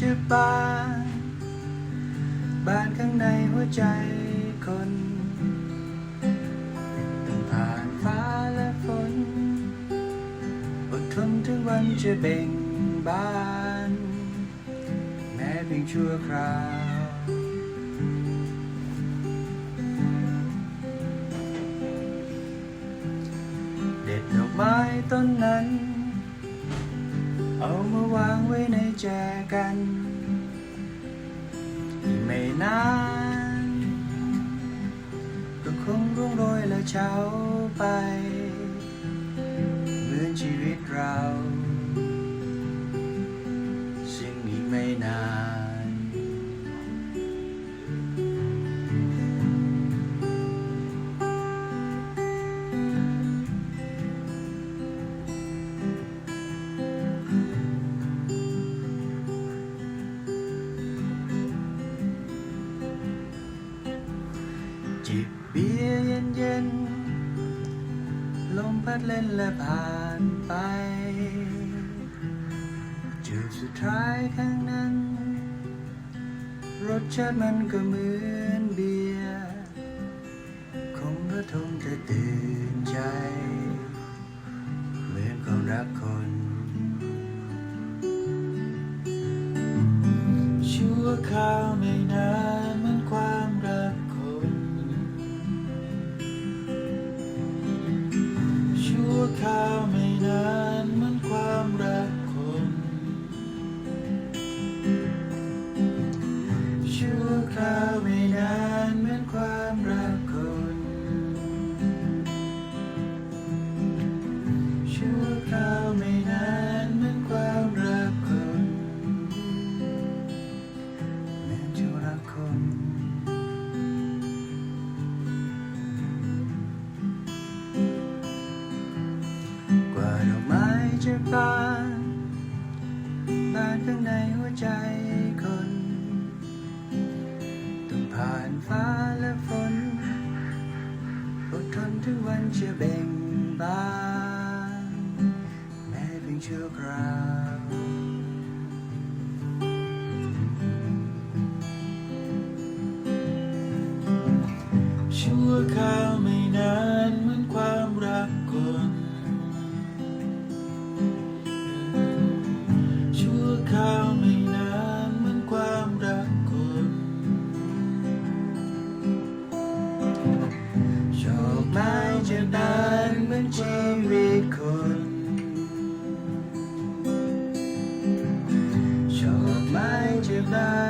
จะบานบานข้างในหัวใจคนต้งผ่านฟ้าและฝนอดทนถึงวันจะเบ่งบาน แม้เพียงชั่วคราวเด็ดดอกไม้ต้นนั้น เอามาวางไว้ในแจกันอีกไม่นาน ก็คงร่วงโรยและเช้าไป เหมือนชีวิตเรา ซึ่งอีกไม่นาน จิบเบียร์เย็นๆลมพัดเล่นและผ่านไปจูบสุดท้ายข้างนั้น รสชาติมันก็เหมือนเบียร์คงระทมจะตื่นใจ เหมือนความรักคนชั่วคราวไม่นาน คราวไม่นานเหมือนความรักคน ชั่วคราวไม่นานเหมือนความรักคน จะบานบานข้างในหัวใจคน ต้องผ่านฟ้าและฝนอดทนถึงวันจะเบ่งบานแม้เพียงชั่วคราวชั่วคราวไม่นานเหมือน ความีคน ชอบไหมจะได้